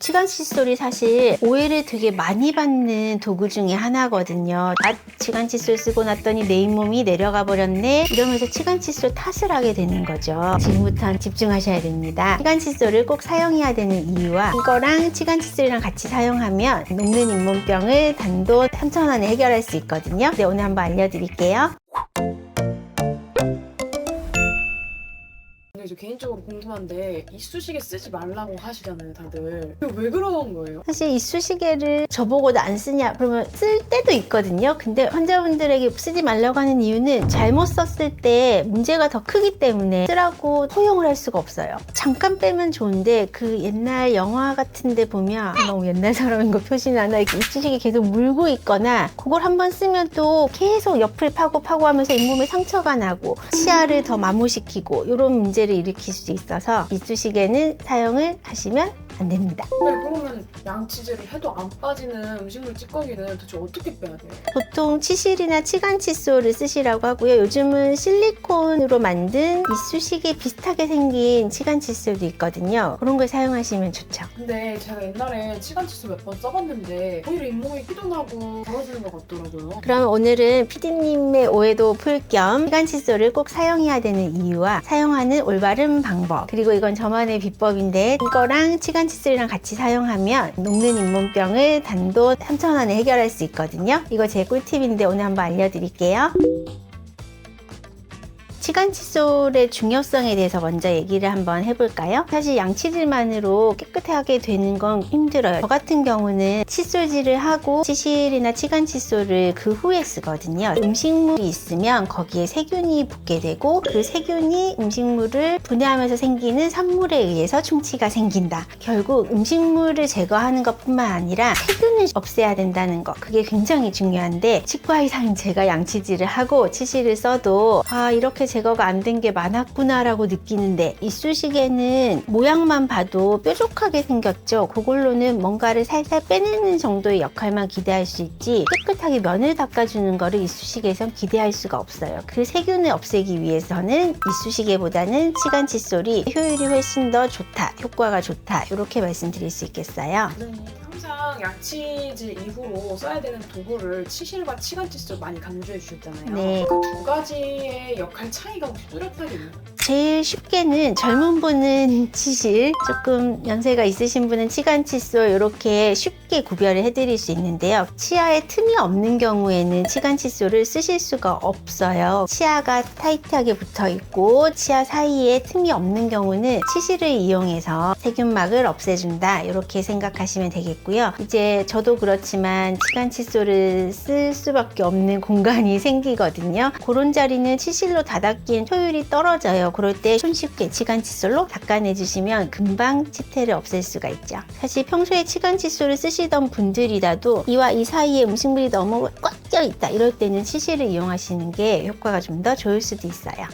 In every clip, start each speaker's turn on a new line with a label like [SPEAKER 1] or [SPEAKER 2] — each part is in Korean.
[SPEAKER 1] 치간 칫솔이 사실 오해를 되게 많이 받는 도구 중에 하나거든요. 아, 치간 칫솔 쓰고 났더니 내 잇몸이 내려가 버렸네. 이러면서 치간 칫솔 탓을 하게 되는 거죠. 지금부터 집중하셔야 됩니다. 치간 칫솔을 꼭 사용해야 되는 이유와 이거랑 치간 칫솔이랑 같이 사용하면 녹는 잇몸병을 단돈 3,000원에 해결할 수 있거든요. 네, 오늘 한번 알려드릴게요.
[SPEAKER 2] 근데 이제 개인적으로 궁금한데 이쑤시개 쓰지 말라고 하시잖아요, 다들. 이거 왜 그러는 거예요?
[SPEAKER 1] 사실 이쑤시개를 저보고도 안 쓰냐 그러면 쓸 때도 있거든요 근데 환자분들에게 쓰지 말라고 하는 이유는 잘못 썼을 때 문제가 더 크기 때문에 쓰라고 허용을 할 수가 없어요 잠깐 빼면 좋은데 그 옛날 영화 같은 데 보면 아, 너무 옛날 사람인 거 표시나나 이렇게 이쑤시개 계속 물고 있거나 그걸 한번 쓰면 또 계속 옆을 파고 파고 하면서 잇몸에 상처가 나고 치아를 더 마모시키고 이런 문제를 일으킬 수 있어서 이쑤시개는 사용을 하시면 안 됩니다
[SPEAKER 2] 네, 그러면 양치질을 해도 안 빠지는 음식물 찌꺼기는 도대체 어떻게 빼야 돼요?
[SPEAKER 1] 보통 치실이나 치간 칫솔을 쓰시라고 하고요. 요즘은 실리콘으로 만든 이쑤시개 비슷하게 생긴 치간 칫솔도 있거든요. 그런 걸 사용하시면 좋죠.
[SPEAKER 2] 근데 제가 옛날에 치간 칫솔 몇 번 써봤는데 오히려 잇몸이 휘둔하고 벌어지는 것 같더라고요.
[SPEAKER 1] 그럼 오늘은 피디님의 오해도 풀 겸 치간 칫솔을 꼭 사용해야 되는 이유와 사용하는 올바른 방법 그리고 이건 저만의 비법인데 이거랑 치간 칫솔이랑 같이 사용하면 녹는 잇몸병을 단돈 3,000원에 해결할 수 있거든요. 이거 제 꿀팁인데 오늘 한번 알려드릴게요. 치간 칫솔의 중요성에 대해서 먼저 얘기를 한번 해볼까요? 사실 양치질만으로 깨끗하게 되는 건 힘들어요. 저 같은 경우는 칫솔질을 하고 치실이나 치간 칫솔을 그 후에 쓰거든요. 음식물이 있으면 거기에 세균이 붙게 되고 그 세균이 음식물을 분해하면서 생기는 산물에 의해서 충치가 생긴다. 결국 음식물을 제거하는 것뿐만 아니라 세균을 없애야 된다는 거. 그게 굉장히 중요한데 치과 의사인 제가 양치질을 하고 치실을 써도 아 이렇게 제거가 안 된 게 많았구나라고 느끼는데 이쑤시개는 모양만 봐도 뾰족하게 생겼죠. 그걸로는 뭔가를 살살 빼내는 정도의 역할만 기대할 수 있지 깨끗하게 면을 닦아주는 거를 이쑤시개에선 기대할 수가 없어요. 그 세균을 없애기 위해서는 이쑤시개보다는 치간 칫솔이 효율이 훨씬 더 좋다, 효과가 좋다 이렇게 말씀드릴 수 있겠어요.
[SPEAKER 2] 선생님 항상 양치질 이후로 써야 되는 도구를 치실과 치간 칫솔 많이 강조해 주셨잖아요.
[SPEAKER 1] 네.
[SPEAKER 2] 그 두 가지의 역할 차이가 혹시 뚜렷하게 있나요?
[SPEAKER 1] 제일 쉽게는 젊은 분은 치실, 조금 연세가 있으신 분은 치간 칫솔 이렇게 쉽게 구별을 해드릴 수 있는데요. 치아에 틈이 없는 경우에는 치간 칫솔을 쓰실 수가 없어요. 치아가 타이트하게 붙어 있고 치아 사이에 틈이 없는 경우는 치실을 이용해서 세균막을 없애준다 이렇게 생각하시면 되겠고요. 이제 저도 그렇지만 치간 칫솔을 쓸 수밖에 없는 공간이 생기거든요. 그런 자리는 치실로 닫았기엔 효율이 떨어져요. 그럴 때 손쉽게 치간 칫솔로 닦아내주시면 금방 치태를 없앨 수가 있죠. 사실 평소에 치간 칫솔을 쓰시던 분들이라도 이와 이 사이에 음식물이 너무 꽉 껴 있다 이럴 때는 치실을 이용하시는 게 효과가 좀 더 좋을 수도 있어요.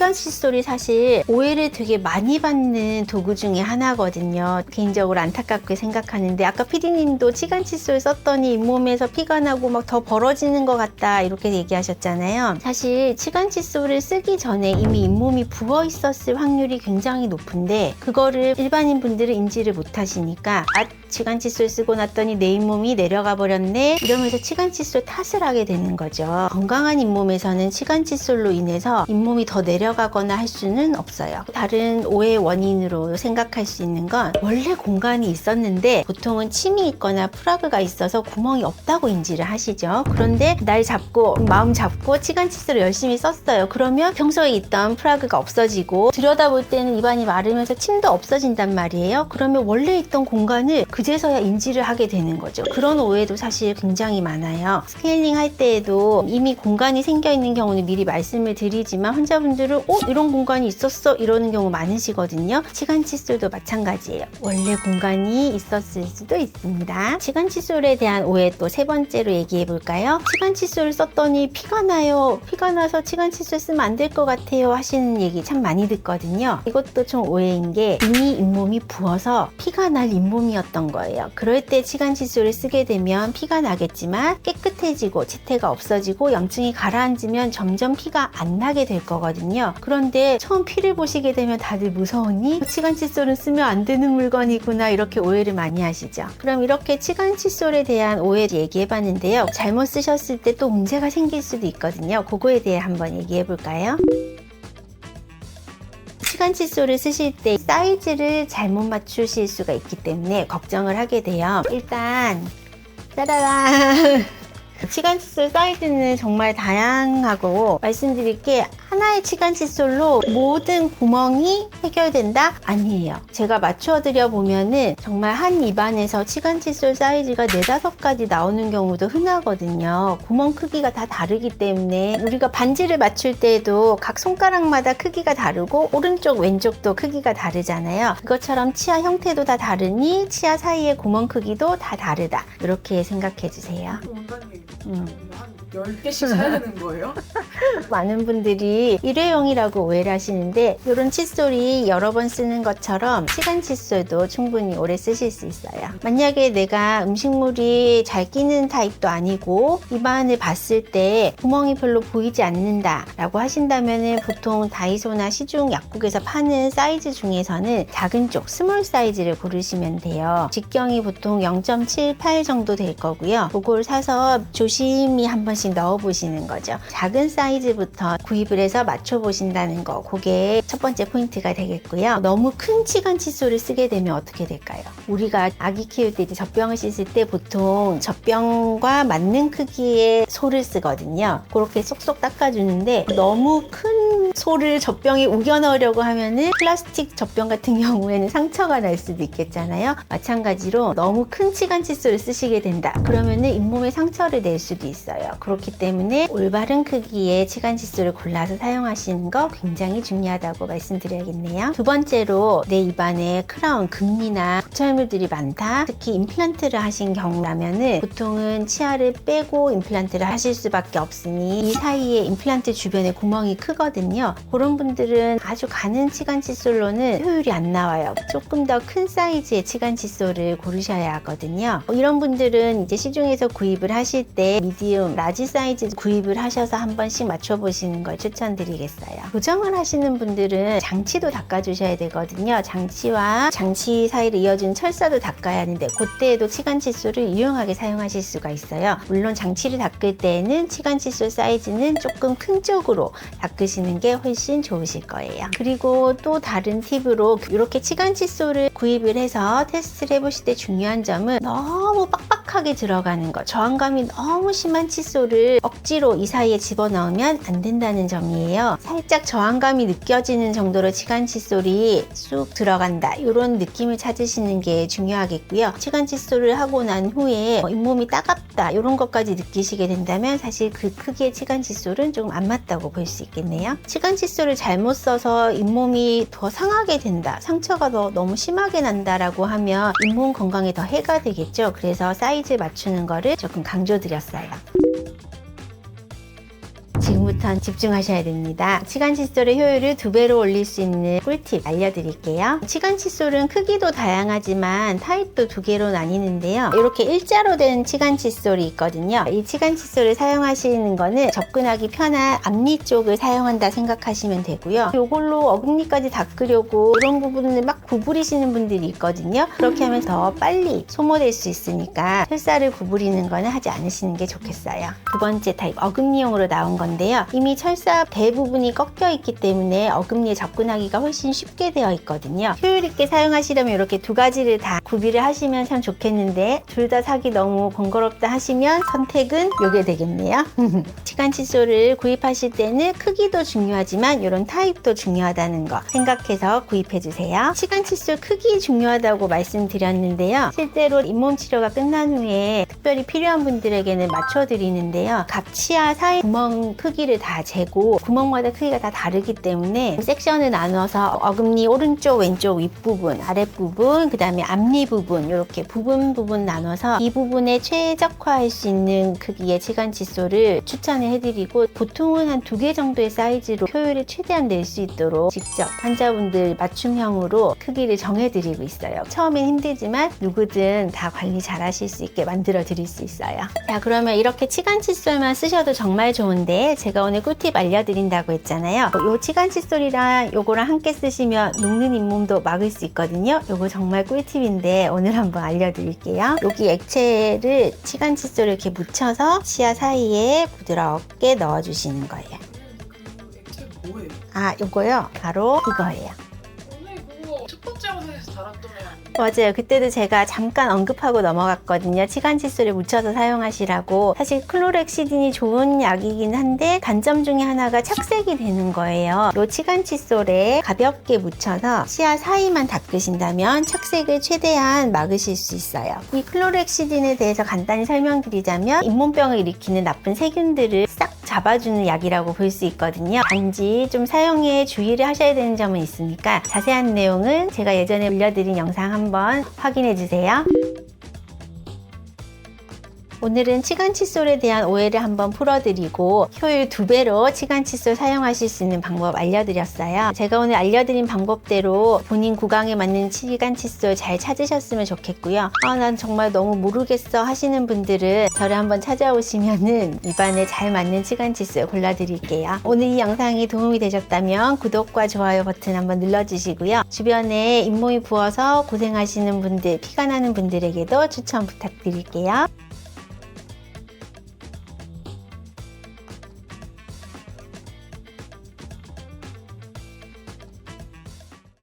[SPEAKER 1] 치간 칫솔이 사실 오해를 되게 많이 받는 도구 중에 하나거든요. 개인적으로 안타깝게 생각하는데 아까 피디님도 치간 칫솔 썼더니 잇몸에서 피가 나고 막 더 벌어지는 것 같다 이렇게 얘기하셨잖아요. 사실 치간 칫솔을 쓰기 전에 이미 잇몸이 부어 있었을 확률이 굉장히 높은데 그거를 일반인 분들은 인지를 못 하시니까 아 치간 칫솔 쓰고 났더니 내 잇몸이 내려가 버렸네 이러면서 치간 칫솔 탓을 하게 되는 거죠. 건강한 잇몸에서는 치간 칫솔로 인해서 잇몸이 더 내려가거나 할 수는 없어요. 다른 오해 원인으로 생각할 수 있는 건 원래 공간이 있었는데 보통은 침이 있거나 프라그가 있어서 구멍이 없다고 인지를 하시죠. 그런데 날 잡고 마음 잡고 치간 칫솔을 열심히 썼어요. 그러면 평소에 있던 프라그가 없어지고 들여다볼 때는 입안이 마르면서 침도 없어진단 말이에요. 그러면 원래 있던 공간을 그 제서야 인지를 하게 되는 거죠. 그런 오해도 사실 굉장히 많아요. 스케일링 할 때에도 이미 공간이 생겨 있는 경우는 미리 말씀을 드리지만 환자분들은 어 이런 공간이 있었어 이러는 경우 많으시거든요. 치간 칫솔도 마찬가지예요. 원래 공간이 있었을 수도 있습니다. 치간 칫솔에 대한 오해 또 세 번째로 얘기해 볼까요? 치간 칫솔을 썼더니 피가 나요. 피가 나서 치간 칫솔 쓰면 안 될 것 같아요 하시는 얘기 참 많이 듣거든요. 이것도 좀 오해인 게 이미 잇몸이 부어서 피가 날 잇몸이었던 거예요. 그럴 때 치간 칫솔을 쓰게 되면 피가 나겠지만 깨끗해지고 치태가 없어지고 염증이 가라앉으면 점점 피가 안 나게 될 거거든요. 그런데 처음 피를 보시게 되면 다들 무서우니 치간 칫솔은 쓰면 안 되는 물건이구나 이렇게 오해를 많이 하시죠. 그럼 이렇게 치간 칫솔에 대한 오해 얘기해 봤는데요. 잘못 쓰셨을 때 또 문제가 생길 수도 있거든요. 그거에 대해 한번 얘기해 볼까요? 시간 칫솔을 쓰실 때 사이즈를 잘못 맞추실 수가 있기 때문에 걱정을 하게 돼요. 일단 짜라란 치간 칫솔 사이즈는 정말 다양하고 말씀드릴 게 하나의 치간 칫솔로 모든 구멍이 해결된다? 아니에요. 제가 맞춰 드려 보면은 정말 한 입안에서 치간 칫솔 사이즈가 네다섯 가지 나오는 경우도 흔하거든요. 구멍 크기가 다 다르기 때문에 우리가 반지를 맞출 때도 각 손가락마다 크기가 다르고 오른쪽 왼쪽도 크기가 다르잖아요. 그것처럼 치아 형태도 다 다르니 치아 사이의 구멍 크기도 다 다르다. 이렇게 생각해 주세요. 음.
[SPEAKER 2] 한 10개씩 사야 되는 거예요?
[SPEAKER 1] 많은 분들이 일회용이라고 오해를 하시는데 이런 칫솔이 여러 번 쓰는 것처럼 시간 칫솔도 충분히 오래 쓰실 수 있어요. 만약에 내가 음식물이 잘 끼는 타입도 아니고 입안을 봤을 때 구멍이 별로 보이지 않는다 라고 하신다면 보통 다이소나 시중 약국에서 파는 사이즈 중에서는 작은 쪽 스몰 사이즈를 고르시면 돼요. 직경이 보통 0.78 정도 될 거고요. 그걸 사서 조심히 한번 씩 넣어 보시는 거죠. 작은 사이즈부터 구입을 해서 맞춰 보신다는 거. 그게 첫 번째 포인트가 되겠고요. 너무 큰 치간 칫솔을 쓰게 되면 어떻게 될까요? 우리가 아기 키울 때 이제 젖병을 씻을 때 보통 젖병과 맞는 크기의 소를 쓰거든요. 그렇게 쏙쏙 닦아주는데 너무 큰 소를 젖병에 우겨 넣으려고 하면은 플라스틱 젖병 같은 경우에는 상처가 날 수도 있겠잖아요. 마찬가지로 너무 큰 치간 칫솔을 쓰시게 된다. 그러면은 잇몸에 상처를 낼 수도 있어요. 그렇기 때문에 올바른 크기의 치간 칫솔을 골라서 사용하시는 거 굉장히 중요하다고 말씀드려야겠네요. 두 번째로 내 입안에 크라운, 금리나 붙철물들이 많다. 특히 임플란트를 하신 경우라면은 보통은 치아를 빼고 임플란트를 하실 수밖에 없으니 이 사이에 임플란트 주변에 구멍이 크거든요. 그런 분들은 아주 가는 치간 칫솔로는 효율이 안 나와요. 조금 더 큰 사이즈의 치간 칫솔을 고르셔야 하거든요. 이런 분들은 이제 시중에서 구입을 하실 때 미디움, 라지 사이즈 구입을 하셔서 한 번씩 맞춰보시는 걸 추천드리겠어요. 고정을 하시는 분들은 장치도 닦아주셔야 되거든요. 장치와 장치 사이를 이어준 철사도 닦아야 하는데 그때에도 치간 칫솔을 유용하게 사용하실 수가 있어요. 물론 장치를 닦을 때에는 치간 칫솔 사이즈는 조금 큰 쪽으로 닦으시는 게 훨씬 좋으실 거예요. 그리고 또 다른 팁으로 이렇게 치간 칫솔을 구입을 해서 테스트를 해보실 때 중요한 점은 너무 빡빡 하게 들어가는 거. 저항감이 너무 심한 칫솔을 억지로 이 사이에 집어넣으면 안 된다는 점이에요. 살짝 저항감이 느껴지는 정도로 치간 칫솔이 쑥 들어간다. 이런 느낌을 찾으시는 게 중요하겠고요. 치간 칫솔을 하고 난 후에 잇몸이 따갑다. 이런 것까지 느끼시게 된다면 사실 그 크기의 치간 칫솔은 조금 안 맞다고 볼 수 있겠네요. 치간 칫솔을 잘못 써서 잇몸이 더 상하게 된다. 상처가 더 너무 심하게 난다라고 하면 잇몸 건강에 더 해가 되겠죠. 그래서 사이 즈 맞추는 거를 조금 강조드렸어요. 지금부터는 집중하셔야 됩니다. 치간 칫솔의 효율을 두 배로 올릴 수 있는 꿀팁 알려드릴게요. 치간 칫솔은 크기도 다양하지만 타입도 두 개로 나뉘는데요. 이렇게 일자로 된 치간 칫솔이 있거든요. 이 치간 칫솔을 사용하시는 거는 접근하기 편한 앞니 쪽을 사용한다 생각하시면 되고요. 이걸로 어금니까지 닦으려고 이런 부분을 막 구부리시는 분들이 있거든요. 그렇게 하면 더 빨리 소모될 수 있으니까 철사를 구부리는 거는 하지 않으시는 게 좋겠어요. 두 번째 타입 어금니용으로 나온 건데요. 이미 철사 대부분이 꺾여 있기 때문에 어금니에 접근하기가 훨씬 쉽게 되어 있거든요. 효율 있게 사용하시려면 이렇게 두 가지를 다 구비를 하시면 참 좋겠는데 둘 다 사기 너무 번거롭다 하시면 선택은 요게 되겠네요. 치간 칫솔을 구입하실 때는 크기도 중요하지만 이런 타입도 중요하다는 거 생각해서 구입해 주세요. 치간 칫솔 크기 중요하다고 말씀드렸는데요. 실제로 잇몸 치료가 끝난 후에 특별히 필요한 분들에게는 맞춰 드리는데요. 각 치아 사이 구멍 크기를 크기를 다 재고 구멍마다 크기가 다 다르기 때문에 섹션을 나눠서 어금니 오른쪽 왼쪽 윗부분 아랫부분 그 다음에 앞니 부분 이렇게 부분 부분 나눠서 이 부분에 최적화할 수 있는 크기의 치간 칫솔을 추천을 해드리고 보통은 한 두 개 정도의 사이즈로 효율을 최대한 낼 수 있도록 직접 환자분들 맞춤형으로 크기를 정해드리고 있어요. 처음엔 힘들지만 누구든 다 관리 잘 하실 수 있게 만들어 드릴 수 있어요. 자, 그러면 이렇게 치간 칫솔만 쓰셔도 정말 좋은데 제가 오늘 꿀팁 알려드린다고 했잖아요. 요 치간 칫솔이랑 요거랑 함께 쓰시면 녹는 잇몸도 막을 수 있거든요. 요거 정말 꿀팁인데 오늘 한번 알려드릴게요. 여기 액체를 치간 칫솔을 이렇게 묻혀서 치아 사이에 부드럽게 넣어주시는 거예요.
[SPEAKER 2] 뭐예요?
[SPEAKER 1] 아, 요거요. 바로
[SPEAKER 2] 이거예요.
[SPEAKER 1] 맞아요. 그때도 제가 잠깐 언급하고 넘어갔거든요. 치간 칫솔에 묻혀서 사용하시라고. 사실 클로렉시딘이 좋은 약이긴 한데 단점 중에 하나가 착색이 되는 거예요. 이 치간 칫솔에 가볍게 묻혀서 치아 사이만 닦으신다면 착색을 최대한 막으실 수 있어요. 이 클로렉시딘에 대해서 간단히 설명드리자면 잇몸병을 일으키는 나쁜 세균들을 싹 잡아주는 약이라고 볼 수 있거든요. 단지 좀 사용에 주의를 하셔야 되는 점은 있으니까 자세한 내용은 제가 예전에 올려드린 영상 한번 확인해 주세요. 오늘은 치간 칫솔에 대한 오해를 한번 풀어드리고 효율 두 배로 치간 칫솔 사용하실 수 있는 방법 알려드렸어요. 제가 오늘 알려드린 방법대로 본인 구강에 맞는 치간 칫솔 잘 찾으셨으면 좋겠고요. 아, 난 정말 너무 모르겠어 하시는 분들은 저를 한번 찾아오시면은 입안에 잘 맞는 치간 칫솔 골라드릴게요. 오늘 이 영상이 도움이 되셨다면 구독과 좋아요 버튼 한번 눌러주시고요. 주변에 잇몸이 부어서 고생하시는 분들, 피가 나는 분들에게도 추천 부탁드릴게요.